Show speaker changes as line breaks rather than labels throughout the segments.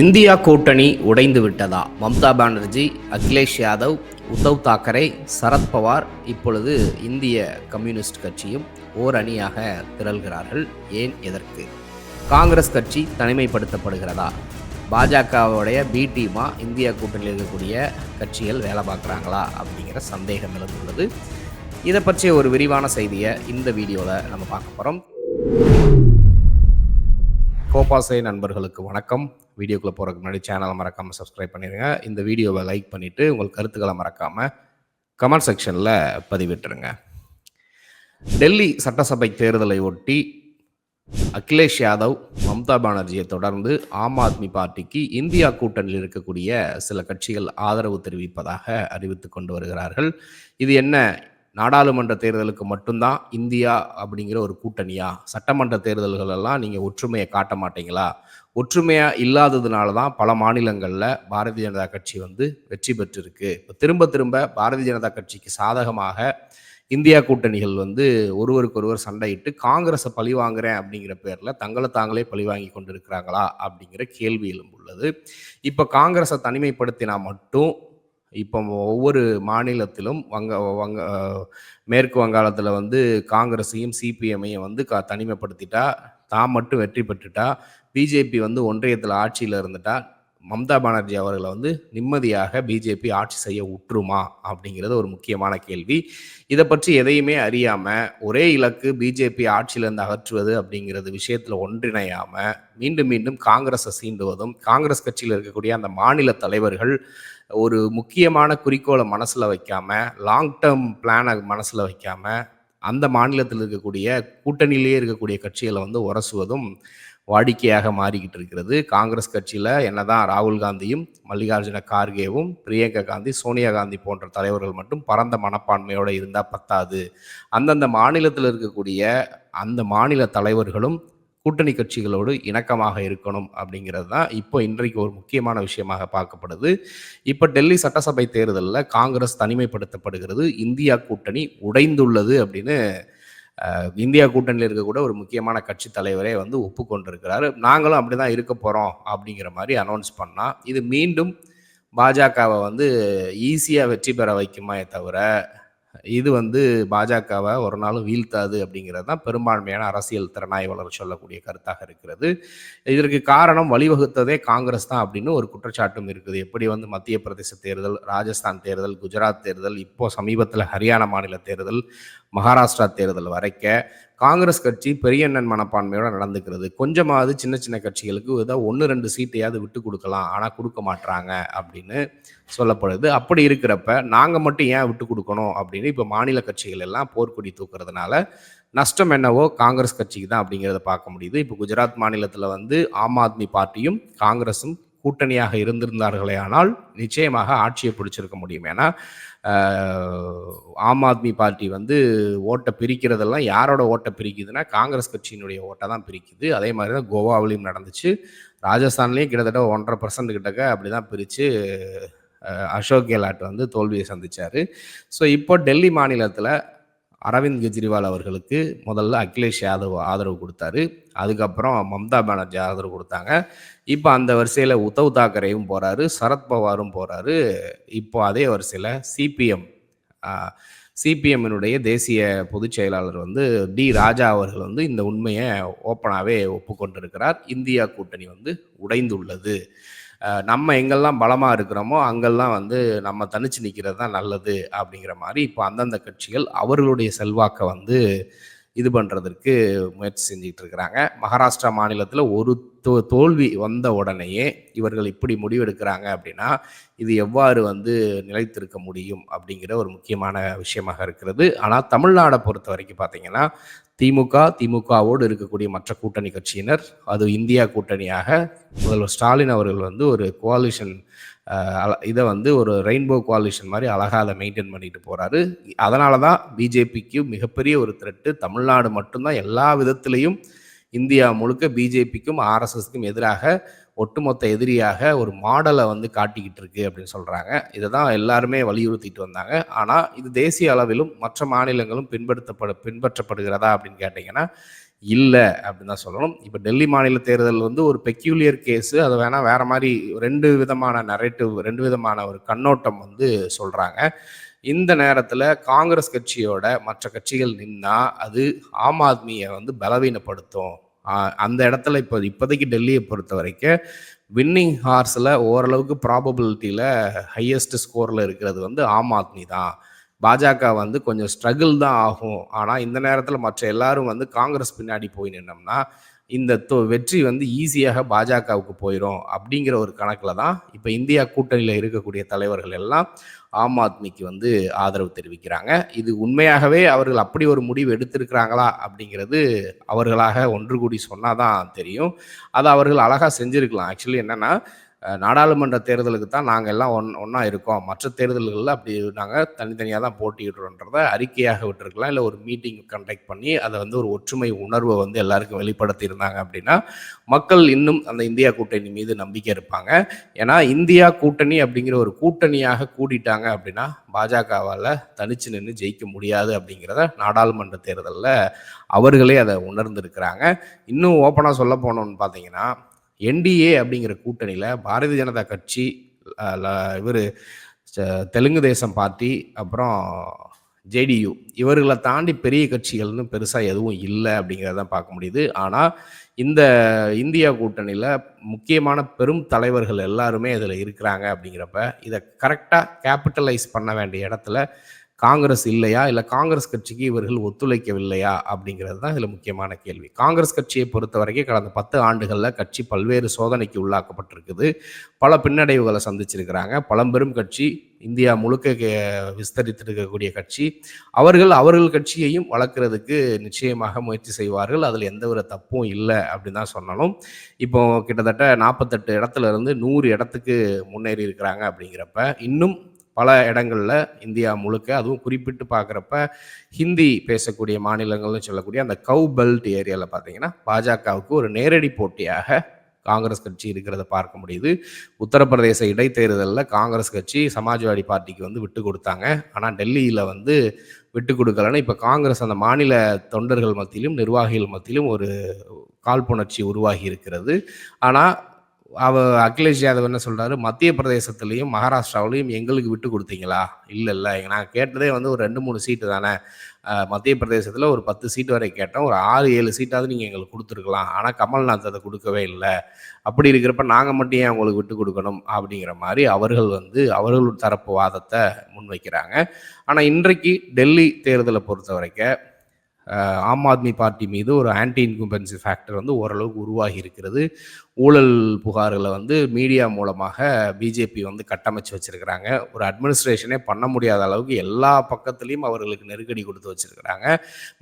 India கூட்டணி உடைந்து விட்டதா? மம்தா பானர்ஜி அகிலேஷ் யாதவ் உத்தவ் தாக்கரே சரத்பவார் இப்பொழுது இந்திய கம்யூனிஸ்ட் கட்சியும் ஓர் அணியாக திரள்கிறார்கள். ஏன் எதற்கு? காங்கிரஸ் கட்சி தனிமைப்படுத்தப்படுகிறதா? பாஜகவுடைய பி டீமா இந்தியா கூட்டணியில் இருக்கக்கூடிய கட்சிகள் வேலை பார்க்குறாங்களா அப்படிங்கிற சந்தேகம் எழுந்துள்ளது. இதை பற்றிய ஒரு விரிவான செய்தியை இந்த வீடியோவில் நம்ம பார்க்க போகிறோம் கோபாசை நண்பர்களுக்கு வணக்கம். வீடியோக்குள்ளே போகிறதுக்கு முன்னாடி சேனலை மறக்காமல் சப்ஸ்கிரைப் பண்ணிடுங்க இந்த வீடியோவை லைக் பண்ணிவிட்டு உங்கள் கருத்துக்களை மறக்காமல் கமெண்ட் செக்ஷனில் பதிவிட்டுருங்க. டெல்லி சட்டசபை தேர்தலை ஒட்டி அகிலேஷ் யாதவ் மம்தா பானர்ஜியை தொடர்ந்து ஆம் ஆத்மி பார்ட்டிக்கு இந்தியா கூட்டணியில் இருக்கக்கூடிய சில கட்சிகள் ஆதரவு தெரிவிப்பதாக அறிவித்து கொண்டு வருகிறார்கள். இது என்ன நாடாளுமன்ற தேர்தலுக்கு மட்டும்தான் இந்தியா அப்படிங்கிற ஒரு கூட்டணியா? சட்டமன்ற தேர்தல்கள் எல்லாம் நீங்கள் ஒற்றுமையை காட்ட மாட்டீங்களா? ஒற்றுமையாக இல்லாததுனால தான் பல மாநிலங்களில் பாரதிய ஜனதா கட்சி வந்து வெற்றி பெற்றிருக்கு. இப்போ திரும்ப திரும்ப பாரதிய ஜனதா கட்சிக்கு சாதகமாக இந்தியா கூட்டணிகள் வந்து ஒருவருக்கொருவர் சண்டையிட்டு காங்கிரஸை பழி வாங்குறேன் அப்படிங்கிற பேரில் தங்களை தாங்களே பழி வாங்கி கொண்டு இருக்கிறாங்களா அப்படிங்கிற கேள்வி எழும்புள்ளது இப்போ காங்கிரஸை தனிமைப்படுத்தினா மட்டும் இப்போ ஒவ்வொரு மாநிலத்திலும் வங்க வங்க மேற்கு வங்காளத்தில் வந்து காங்கிரஸையும் சிபிஎம்மையும் வந்து க தனிமைப்படுத்திட்டா தான் மட்டும் வெற்றி பெற்றுட்டா பிஜேபி வந்து ஒன்றியத்தில் ஆட்சியில் இருந்துட்டா மம்தா பானர்ஜி அவர்களை வந்து நிம்மதியாக பிஜேபி ஆட்சி செய்ய உற்றுமா அப்படிங்கிறது ஒரு முக்கியமான கேள்வி. இதை பற்றி எதையுமே அறியாமல் ஒரே இலக்கு பிஜேபி ஆட்சியிலிருந்து அகற்றுவது அப்படிங்கிறது விஷயத்தில் ஒன்றிணையாமல் மீண்டும் மீண்டும் காங்கிரஸை சீண்டுவதும் காங்கிரஸ் கட்சியில் இருக்கக்கூடிய அந்த மாநில தலைவர்கள் ஒரு முக்கியமான குறிக்கோளை மனசில் வைக்காம லாங் டேர்ம் பிளானை மனசில் வைக்காம அந்த மாநிலத்தில் இருக்கக்கூடிய கூட்டணியிலேயே இருக்கக்கூடிய கட்சிகளை வந்து உரசுவதும் வாடிக்கையாக மாறிக்கிட்டு இருக்கிறது. காங்கிரஸ் கட்சியில் என்னதான் ராகுல் காந்தியும் மல்லிகார்ஜுன கார்கேவும் பிரியங்கா காந்தி சோனியா காந்தி போன்ற தலைவர்கள் மட்டும் பரந்த மனப்பான்மையோடு இருந்தால் பத்தாது. அந்தந்த மாநிலத்தில் இருக்கக்கூடிய அந்த மாநில தலைவர்களும் கூட்டணி கட்சிகளோடு இணக்கமாக இருக்கணும் அப்படிங்கிறது தான் இப்போ இன்றைக்கு ஒரு முக்கியமான விஷயமாக பார்க்கப்படுது. இப்போ டெல்லி சட்டசபை தேர்தலில் காங்கிரஸ் தனிமைப்படுத்தப்படுகிறது. இந்தியா கூட்டணி உடைந்துள்ளது அப்படின்னு இந்தியா கூட்டணியில் இருக்கக்கூட ஒரு முக்கியமான கட்சி தலைவரே வந்து ஒப்புக்கொண்டிருக்கிறாரு. நாங்களும் அப்படி தான் இருக்க போகிறோம் அப்படிங்கிற மாதிரி அனௌன்ஸ் பண்ணால் இது மீண்டும் பாஜகவை வந்து ஈஸியாக வெற்றி பெற வைக்குமே தவிர இது வந்து பாஜகவை ஒரு நாளும் வீழ்த்தாது அப்படிங்கிறது தான் பெரும்பான்மையான அரசியல் திறனாய்வாளர் சொல்லக்கூடிய கருத்தாக இருக்கிறது. இதற்கு காரணம் வழிவகுத்ததே காங்கிரஸ் தான் அப்படின்னு ஒரு குற்றச்சாட்டும் இருக்குது. எப்படி வந்து மத்திய பிரதேச தேர்தல் ராஜஸ்தான் தேர்தல் குஜராத் தேர்தல் இப்போ சமீபத்தில் ஹரியானா மாநில தேர்தல் மகாராஷ்டிரா தேர்தல் வரைக்க காங்கிரஸ் கட்சி பெரியண்ணன் மனப்பான்மையோட நடந்துக்கிறது. கொஞ்சமாவது சின்ன சின்ன கட்சிகளுக்கு ஏதோ ஒன்று ரெண்டு சீட்டையாவது விட்டு கொடுக்கலாம். ஆனால் கொடுக்க மாட்டாங்க அப்படின்னு சொல்லப்படுது. அப்படி இருக்கிறப்ப நாங்கள் மட்டும் ஏன் விட்டு கொடுக்கணும் அப்படின்னு இப்போ மாநில கட்சிகள் எல்லாம் போர்க்கொடி தூக்குறதுனால நஷ்டம் என்னவோ காங்கிரஸ் கட்சிக்கு தான் அப்படிங்கிறத பார்க்க முடியுது. இப்போ குஜராத் மாநிலத்தில் வந்து ஆம் ஆத்மி பார்ட்டியும் காங்கிரஸும் கூட்டணியாக இருந்திருந்தார்களே ஆனால் நிச்சயமாக ஆட்சியை பிடிச்சிருக்க முடியும். ஏன்னா ஆம் ஆத்மி பார்ட்டி வந்து ஓட்டை பிரிக்கிறதெல்லாம் யாரோட ஓட்டை பிரிக்குதுன்னா காங்கிரஸ் கட்சியினுடைய ஓட்டை தான் பிரிக்குது. அதே மாதிரி தான் கோவாவிலையும் நடந்துச்சு. ராஜஸ்தான்லேயும் கிட்டத்தட்ட ஒன்றரை பர்சன்ட் கிட்டக்க அப்படி தான் பிரித்து அசோக் கெலாட் வந்து தோல்வியை சந்தித்தார் ஸோ இப்போ டெல்லி மாநிலத்தில் அரவிந்த் கெஜ்ரிவால் அவர்களுக்கு முதல்ல அகிலேஷ் யாதவ் ஆதரவு கொடுத்தாரு. அதுக்கப்புறம் மம்தா பானர்ஜி ஆதரவு கொடுத்தாங்க. இப்போ அந்த வரிசையில் உத்தவ் தாக்கரேவும் போகிறாரு சரத்பவாரும் போகிறாரு இப்போ அதே வரிசையில் சிபிஎம் சிபிஎம்மினுடைய தேசிய பொதுச் செயலாளர் வந்து டி ராஜா அவர்கள் வந்து இந்த உண்மையை ஓப்பனாகவே ஒப்புக்கொண்டிருக்கிறார். இந்தியா கூட்டணி வந்து உடைந்துள்ளது. நம்ம எங்கெல்லாம் பலமாக இருக்கிறோமோ அங்கெல்லாம் வந்து நம்ம தனிச்சு நிற்கிறது தான் நல்லது அப்படிங்கிற மாதிரி இப்போ அந்தந்த கட்சிகள் அவர்களுடைய செல்வாக்கை வந்து இது பண்ணுறதற்கு முயற்சி செஞ்சுக்கிட்டு இருக்கிறாங்க மகாராஷ்டிரா மாநிலத்தில் ஒரு தோ தோல்வி வந்த உடனேயே இவர்கள் இப்படி முடிவெடுக்கிறாங்க அப்படின்னா இது எவ்வாறு வந்து நிலைத்திருக்க முடியும் அப்படிங்கிற ஒரு முக்கியமான விஷயமாக இருக்கிறது. ஆனால் தமிழ்நாடை பொறுத்த வரைக்கும் பார்த்தீங்கன்னா திமுக திமுகவோடு இருக்கக்கூடிய மற்ற கூட்டணி கட்சியினர் அது இந்தியா கூட்டணியாக முதல்வர் ஸ்டாலின் அவர்கள் வந்து ஒரு கோலிஷன் இதை வந்து ஒரு ரெயின்போ குவாலிஷன் மாதிரி அழகாக அதை மெயின்டைன் பண்ணிட்டு போகிறாரு அதனால தான் பிஜேபிக்கு மிகப்பெரிய ஒரு த்ரெட்டு. தமிழ்நாடு மட்டும்தான் எல்லா விதத்திலையும் இந்தியா முழுக்க பிஜேபிக்கும் ஆர்எஸ்எஸ்க்கும் எதிராக ஒட்டுமொத்த எதிரியாக ஒரு மாடலை வந்து காட்டிக்கிட்டு இருக்கு அப்படின்னு சொல்கிறாங்க இதை தான் எல்லாருமே வலியுறுத்திட்டு வந்தாங்க. ஆனால் இது தேசிய அளவிலும் மற்ற மாநிலங்களும் பின்படுத்தப்படு பின்பற்றப்படுகிறதா அப்படின்னு கேட்டிங்கன்னா இல்லை அப்படின்னு தான் சொல்லணும். இப்போ டெல்லி மாநில தேர்தல் வந்து ஒரு பெக்யூலியர் கேஸு அதை வேணால் வேறு மாதிரி ரெண்டு விதமான நரேட்டிவ் ரெண்டு விதமான ஒரு கண்ணோட்டம் வந்து சொல்கிறாங்க இந்த நேரத்தில் காங்கிரஸ் கட்சியோட மற்ற கட்சிகள் நின்னா அது ஆம் ஆத்மியை வந்து பலவீனப்படுத்தும். அந்த இடத்துல இப்போ இப்போதைக்கு டெல்லியை பொறுத்த வரைக்கும் வின்னிங் ஹார்ஸில் ஓரளவுக்கு ப்ராபபிலிட்டியில் ஹையஸ்ட் ஸ்கோரில் இருக்கிறது வந்து ஆம் ஆத்மி தான். பாஜக வந்து கொஞ்சம் ஸ்ட்ரகிள் தான் ஆகும். ஆனால் இந்த நேரத்தில் மற்ற எல்லாரும் வந்து காங்கிரஸ் பின்னாடி போய் நின்னோம்னா இந்த தொ வெற்றி வந்து ஈஸியாக பாஜகவுக்கு போயிடும் அப்படிங்கிற ஒரு கணக்கில் தான் இப்போ இந்தியா கூட்டணியில் இருக்கக்கூடிய தலைவர்கள் எல்லாம் ஆம் ஆத்மிக்கு வந்து ஆதரவு தெரிவிக்கிறாங்க. இது உண்மையாகவே அவர்கள் அப்படி ஒரு முடிவு எடுத்திருக்கிறாங்களா அப்படிங்கிறது அவர்களாக ஒன்று கூடி சொன்னால் தான் தெரியும். அதை அவர்கள் அழகாக செஞ்சுருக்கலாம். ஆக்சுவலி என்னென்னா நாடாளுமன்ற தேர்தலுக்கு தான் நாங்கள் எல்லாம் ஒன் ஒன்றா இருக்கோம். மற்ற தேர்தல்களில் அப்படி நாங்கள் தனித்தனியாக தான் போட்டியிடுறோன்றத அறிக்கையாக விட்டுருக்கலாம். இல்லை ஒரு மீட்டிங் கண்டக்ட் பண்ணி அதை வந்து ஒரு ஒற்றுமை உணர்வை வந்து எல்லாருக்கும் வெளிப்படுத்தியிருந்தாங்க அப்படின்னா மக்கள் இன்னும் அந்த இந்தியா கூட்டணி மீது நம்பிக்கை இருப்பாங்க. ஏன்னா இந்தியா கூட்டணி அப்படிங்கிற ஒரு கூட்டணியாக கூடிட்டாங்க அப்படின்னா பாஜகவால் தனிச்சு நின்று ஜெயிக்க முடியாது அப்படிங்கிறத நாடாளுமன்ற தேர்தலில் அவர்களே அதை உணர்ந்திருக்கிறாங்க. இன்னும் ஓப்பனாக சொல்ல போனோம்னு பார்த்தீங்கன்னா என்டிஏ அப்படிங்கிற கூட்டணியில் பாரதிய ஜனதா கட்சி இவர் தெலுங்கு தேசம் பார்ட்டி அப்புறம் ஜேடியு இவர்களை தாண்டி பெரிய கட்சிகள்னு பெருசாக எதுவும் இல்லை அப்படிங்கிறத பார்க்க முடியுது. ஆனால் இந்த இந்தியா கூட்டணியில் முக்கியமான பெரும் தலைவர்கள் எல்லாருமே இதில் இருக்கிறாங்க அப்படிங்கிறப்ப இதை கரெக்டாக கேபிட்டலைஸ் பண்ண வேண்டிய இடத்துல காங்கிரஸ் இல்லையா? இல்லை காங்கிரஸ் கட்சிக்கு இவர்கள் ஒத்துழைக்கவில்லையா? அப்படிங்கிறது தான் இதில் முக்கியமான கேள்வி. காங்கிரஸ் கட்சியை பொறுத்த வரைக்கும் கடந்த பத்து ஆண்டுகளில் கட்சி பல்வேறு சோதனைக்கு உள்ளாக்கப்பட்டிருக்குது. பல பின்னடைவுகளை சந்திச்சிருக்கிறாங்க. பழம்பெரும் கட்சி இந்தியா முழுக்க விஸ்தரித்து விஸ்தரித்திருக்கக்கூடிய கட்சி. அவர்கள் அவர்கள் கட்சியையும் வளர்க்குறதுக்கு நிச்சயமாக முயற்சி செய்வார்கள். அதில் எந்த ஒரு தப்பும் இல்லை அப்படின்னு தான் சொன்னாலும் இப்போ கிட்டத்தட்ட நாற்பத்தெட்டு இடத்துல இருந்து நூறு இடத்துக்கு முன்னேறி இருக்கிறாங்க அப்படிங்கிறப்ப இன்னும் பல இடங்களில் இந்தியா முழுக்க அதுவும் குறிப்பிட்டு பார்க்குறப்ப ஹிந்தி பேசக்கூடிய மாநிலங்கள்னு சொல்லக்கூடிய அந்த கவு பெல்ட் ஏரியாவில் பார்த்தீங்கன்னா பாஜகவுக்கு ஒரு நேரடி போட்டியாக காங்கிரஸ் கட்சி இருக்கிறத பார்க்க முடியுது. உத்தரப்பிரதேச இடைத்தேர்தலில் காங்கிரஸ் கட்சி சமாஜ்வாடி பார்ட்டிக்கு வந்து விட்டு கொடுத்தாங்க. ஆனால் டெல்லியில் வந்து விட்டு கொடுக்கலன்னு இப்போ காங்கிரஸ் அந்த மாநில தொண்டர்கள் மத்தியிலும் நிர்வாகிகள் மத்தியிலும் ஒரு காழ்ப்புணர்ச்சி உருவாகி இருக்கிறது. ஆனால் அவ அகிலேஷ் யாதவ் என்ன சொல்றாரு? மத்திய பிரதேசத்துலையும் மகாராஷ்டிராவிலையும் எங்களுக்கு விட்டு கொடுத்தீங்களா? இல்லை இல்லை. நான் கேட்டதே வந்து ஒரு ரெண்டு மூணு சீட்டு தானே. மத்திய பிரதேசத்தில் ஒரு பத்து சீட்டு வரை கேட்டோம் ஒரு ஆறு ஏழு சீட்டாவது நீங்கள் எங்களுக்கு கொடுத்துருக்கலாம். ஆனால் கமல்நாத் அதை கொடுக்கவே இல்லை. அப்படி இருக்கிறப்ப நாங்கள் மட்டும் ஏன் உங்களுக்கு விட்டு கொடுக்கணும்? அப்படிங்கிற மாதிரி அவர்கள் வந்து அவர்கள் தரப்பு வாதத்தை முன்வைக்கிறாங்க. ஆனால் இன்றைக்கு டெல்லி தேர்தலை பொறுத்த வரைக்கும் ஆம் ஆத்மி பார்ட்டி மீது ஒரு ஆன்டி இன்கும்பன்சி ஃபேக்டர் வந்து ஓரளவுக்கு உருவாகி இருக்கிறது. ஊழல் புகார்களை வந்து மீடியா மூலமாக பிஜேபி வந்து கட்டமைச்சு வச்சிருக்கிறாங்க. ஒரு அட்மினிஸ்ட்ரேஷனே பண்ண முடியாத அளவுக்கு எல்லா பக்கத்துலேயும் அவர்களுக்கு நெருக்கடி கொடுத்து வச்சுருக்கிறாங்க.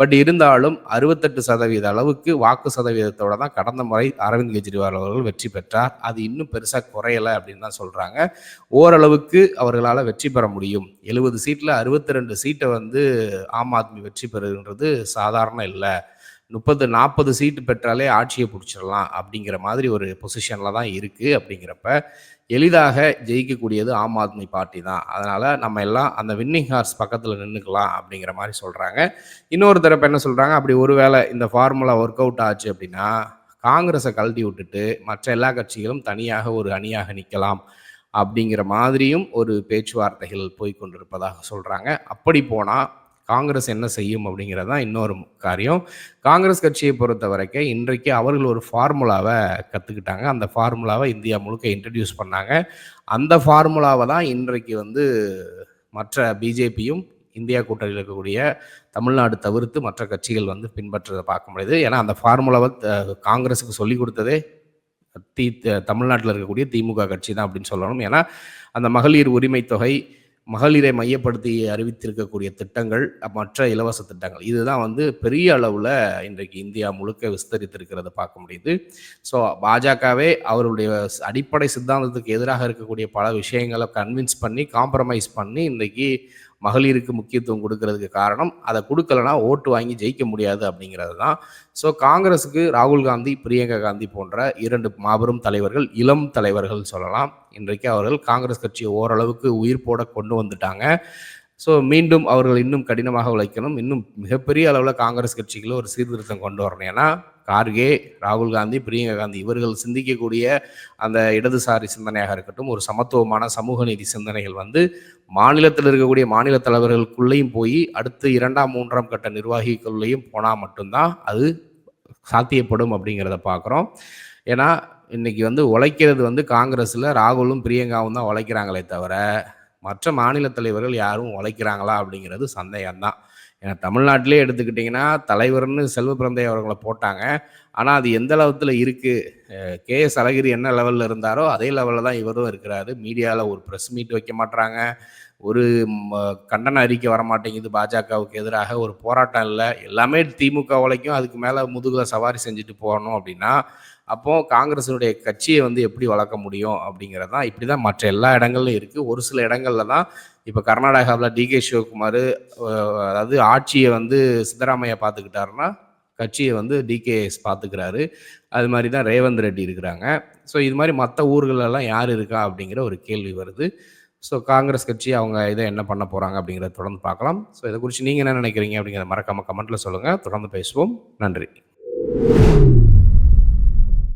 பட் இருந்தாலும் அறுபத்தெட்டு சதவீத அளவுக்கு வாக்கு சதவீதத்தோட தான் கடந்த முறை அரவிந்த் கெஜ்ரிவால் அவர்கள் வெற்றி பெற்றார். அது இன்னும் பெருசாக குறையலை அப்படின்னு தான் சொல்கிறாங்க ஓரளவுக்கு அவர்களால் வெற்றி பெற முடியும். எழுபது சீட்டில் அறுபத்தி ரெண்டு சீட்டை வந்து ஆம் ஆத்மி வெற்றி பெறுகின்றது சாதாரண இல்லை. முப்பது நாற்பது சீட்டு பெற்றாலே ஆட்சியை பிடிச்சிடலாம் அப்படிங்கிற மாதிரி ஒரு பொசிஷனில் தான் இருக்குது அப்படிங்கிறப்ப எளிதாக ஜெயிக்கக்கூடியது ஆம் ஆத்மி பார்ட்டி தான். அதனால் நம்ம எல்லாம் அந்த வின்னிங் ஹார்ஸ் பக்கத்தில் நின்றுக்கலாம் அப்படிங்கிற மாதிரி சொல்கிறாங்க இன்னொரு தரப்பு என்ன சொல்கிறாங்க அப்படி ஒருவேளை இந்த ஃபார்முலா ஒர்க் அவுட் ஆச்சு அப்படின்னா காங்கிரஸை கழட்டி விட்டுட்டு மற்ற எல்லா கட்சிகளும் தனியாக ஒரு அணியாக நிற்கலாம் அப்படிங்கிற மாதிரியும் ஒரு பேச்சுவார்த்தைகள் போய் கொண்டிருப்பதாக சொல்கிறாங்க அப்படி போனால் காங்கிரஸ் என்ன செய்யும் அப்படிங்கிறது தான் இன்னொரு காரியம். காங்கிரஸ் கட்சியை பொறுத்த வரைக்கும் இன்றைக்கு அவர்கள் ஒரு ஃபார்முலாவை கற்றுக்கிட்டாங்க அந்த ஃபார்முலாவை இந்தியா முழுக்க இன்ட்ரடியூஸ் பண்ணாங்க. அந்த ஃபார்முலாவை தான் இன்றைக்கு வந்து மற்ற பிஜேபியும் இந்தியா கூட்டணியில் இருக்கக்கூடிய தமிழ்நாடு தவிர்த்து மற்ற கட்சிகள் வந்து பின்பற்றதை பார்க்க முடியுது. ஏன்னா அந்த ஃபார்முலாவை காங்கிரஸுக்கு சொல்லி கொடுத்ததே தி தமிழ்நாட்டில் இருக்கக்கூடிய திமுக கட்சி தான் அப்படின்னு சொல்லணும். ஏன்னா அந்த மகளிர் உரிமை தொகை மகளிரை மையப்படுத்தி அறிவித்திருக்கக்கூடிய திட்டங்கள் மற்ற இலவச திட்டங்கள். இதுதான் வந்து பெரிய அளவில் இன்றைக்கு இந்தியா முழுக்க விஸ்தரித்திருக்கிறத பார்க்க முடியுது. ஸோ பாஜகவே அவருடைய அடிப்படை சித்தாந்தத்துக்கு எதிராக இருக்கக்கூடிய பல விஷயங்களை கன்வின்ஸ் பண்ணி காம்ப்ரமைஸ் பண்ணி இன்றைக்கி மகளிருக்கு முக்கியத்துவம் கொடுக்கறதுக்கு காரணம். அதை கொடுக்கலனா ஓட்டு வாங்கி ஜெயிக்க முடியாது அப்படிங்கிறது தான். ஸோ காங்கிரஸுக்கு ராகுல் காந்தி பிரியங்கா காந்தி போன்ற இரண்டு மாபெரும் தலைவர்கள் இளம் தலைவர்கள் சொல்லலாம். இன்றைக்கு அவர்கள் காங்கிரஸ் கட்சியை ஓரளவுக்கு உயிர் போட கொண்டு வந்துட்டாங்க. ஸோ மீண்டும் அவர்கள் இன்னும் கடினமாக உழைக்கணும். இன்னும் மிகப்பெரிய அளவில் காங்கிரஸ் கட்சிகளை ஒரு சீர்திருத்தம் கொண்டு வரணும். ஏன்னா கார்கே ராகுல் காந்தி பிரியங்கா காந்தி இவர்கள் சிந்திக்கக்கூடிய அந்த இடதுசாரி சிந்தனையாக இருக்கட்டும் ஒரு சமத்துவமான சமூக நீதி சிந்தனைகள் வந்து மாநிலத்தில் இருக்கக்கூடிய மாநில தலைவர்களுக்குள்ளேயும் போய் அடுத்து இரண்டாம் மூன்றாம் கட்ட நிர்வாகிகளுள்ளேயும் போனால் மட்டும்தான் அது சாத்தியப்படும் அப்படிங்கிறத பார்க்குறோம். ஏன்னா இன்னைக்கு வந்து உழைக்கிறது வந்து காங்கிரஸில் ராகுலும் பிரியங்காவும் தான் உழைக்கிறாங்களே தவிர மற்ற மாநில தலைவர்கள் யாரும் உழைக்கிறாங்களா அப்படிங்கிறது சந்தேகம்தான். ஏன்னா தமிழ்நாட்டிலே எடுத்துக்கிட்டிங்கன்னா தலைவர்னு செல்வ பிறந்தை அவர்களை போட்டாங்க. ஆனால் அது எந்த லெவத்தில் இருக்குது கே எஸ் அழகிரி என்ன லெவலில் இருந்தாரோ அதே லெவலில் தான் இவரும் இருக்கிறாரு. மீடியாவில் ஒரு ப்ரெஸ் மீட் வைக்க மாட்டுறாங்க ஒரு கண்டன அறிக்கை வர மாட்டேங்குது பாஜகவுக்கு எதிராக. ஒரு போராட்டம் இல்லை. எல்லாமே திமுக உழைக்கும் அதுக்கு மேலே முதுகில் சவாரி செஞ்சுட்டு போகணும் அப்படின்னா அப்போ காங்கிரஸினுடைய கட்சியை வந்து எப்படி வளர்க்க முடியும் அப்படிங்கிறது தான் இப்படி தான் மற்ற எல்லா இடங்கள்லையும் இருக்குது ஒரு சில இடங்கள்ல தான் இப்போ கர்நாடகாவில் டிகே சிவகுமார் அதாவது ஆட்சியை வந்து சித்தராமையா பார்த்துக்கிட்டாருன்னா கட்சியை வந்து டிகேஎஸ் பார்த்துக்கிறாரு. அது மாதிரி தான் ரேவந்த் ரெட்டி இருக்கிறாங்க. ஸோ இது மாதிரி மற்ற ஊர்களெல்லாம் யார் இருக்கா அப்படிங்கிற ஒரு கேள்வி வருது. ஸோ காங்கிரஸ் கட்சி அவங்க இதை என்ன பண்ண போகிறாங்க அப்படிங்கிறத தொடர்ந்து பார்க்கலாம். ஸோ இதை குறித்து நீங்கள் என்ன நினைக்கிறீங்க அப்படிங்கிறத மறக்காமல் கமெண்ட்டில் சொல்லுங்கள் தொடர்ந்து பேசுவோம். நன்றி.